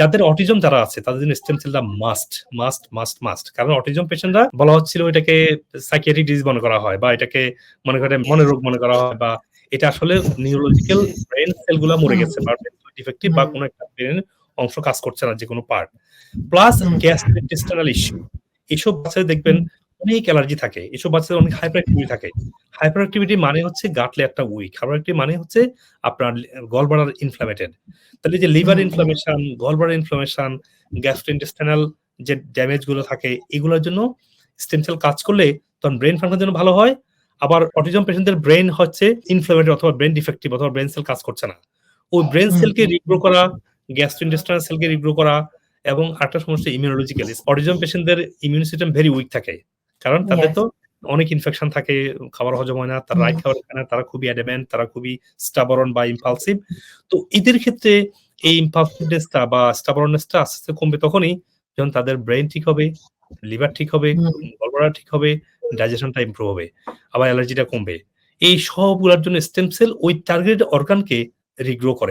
যাদের অটিজম যারা আছে, তাদের জন্য স্টেম সেলটা মাস্ট মাস্ট মাস্ট মাস্ট কারণ অটিজম পেশেন্টরা বলা হচ্ছিল এটাকে সাইকিয়াট্রিক ডিজিজ মনে করা হয়, বা এটাকে মনে করে মনের রোগ মনে করা হয়, বা এটা আসলে নিউরোলজিক্যাল ব্রেন সেলগুলো মরে গেছে, বা ডিফেক্টিভ বা কোনো একটা ব্রেন অংশ কাজ করছে না যে কোনো পার্ট প্লাস গ্যাস্ট্রিন্টেস্টাইনাল ইস্যু এইসব বাচ্চাদের দেখবেন অনেক অ্যালার্জি থাকে, এসব বাচ্চাদের অনেক হাইপার থাকে। হাইপার অ্যাক্টিভিটি মানে হচ্ছে গাটলে একটা উইক হাইপার অ্যাক্টিভ মানে হচ্ছে আপনার গলব্লাডার ইনফ্লামেটেড তাহলে যে liver inflammation gallbladder inflammation gastrointestinal যে ড্যামেজগুলো থাকে এগুলোর জন্য স্টেম সেল কাজ করলে তখন ব্রেন ফাংশন জন্য ভালো হয়। আবার অটিজম পেশেন্টদের ব্রেন হচ্ছে ইনফ্লামেটেড অথবা ব্রেন ডিফেক্টিভ অথবা ব্রেন সেল কাজ করছে না। ওই ব্রেন সেলকে রিগ্রো করা গ্যাস্ট্রোইন্টেস্টাইনাল সেলকে রিগ্রো করা এবং একটা সমস্যা ইমিউনোলজিক্যাল অটিজম পেশেন্টদের ইমিউন সিস্টেম ভেরি উইক থাকে। কারণ তাদের তো অনেক ইনফেকশন থাকে খাবার হজম হয় না তারা রাইট খাবার খায় না তারা খুবই অ্যাডামেন্ট তারা খুবই স্টাবরন বা ইম্পালসিভ তো এদের ক্ষেত্রে এই ইম্পালসিভনেসটা বা স্টাবরনেসটা আস্তে আস্তে কমবে তখনই যখন তাদের ব্রেন ঠিক হবে লিভার ঠিক হবে হুম। গলব্লাডার ঠিক হবে ডাইজেশনটা ইমপ্রুভ হবে আবার অ্যালার্জিটা কমবে। এই সবগুলোর জন্য স্টেম সেল ওই টার্গেটেড অর্গানকে রিগ্রো করে।